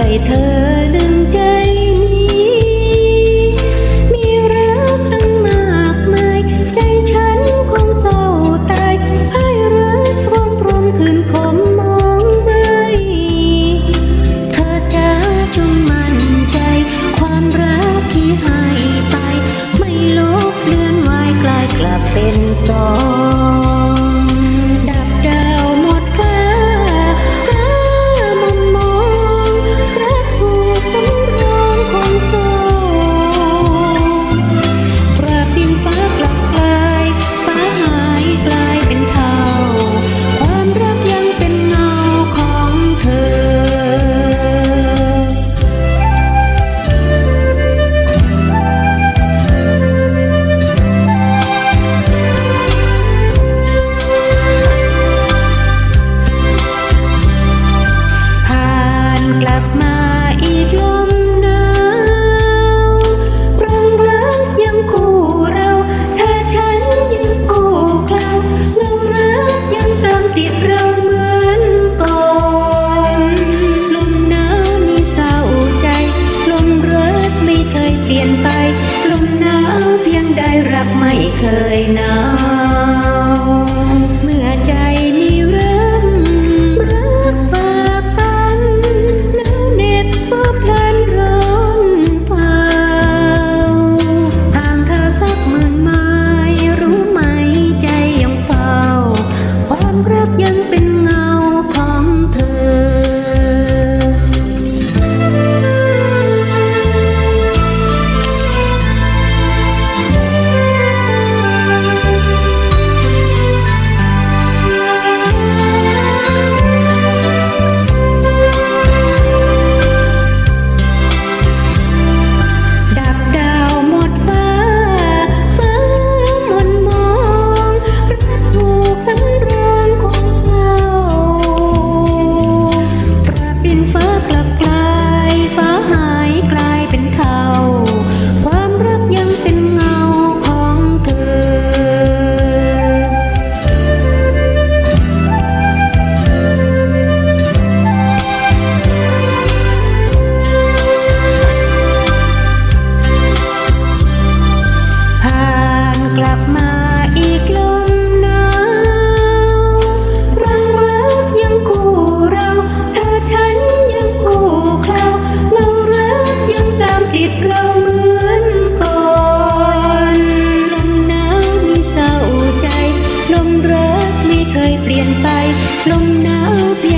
ใจเธอดึงใจนี้ มีรักตั้งมากมาย ใจฉันคงเศร้าตายให้รักร่มร่มคืนคมมองไปเธอจะจงมั่นใจ ความรักที่ให้ไป ไม่ลบเลือนไว้กลายกลับเป็นสอง เปลี่ยนไปลมหนาวเปลี่ยน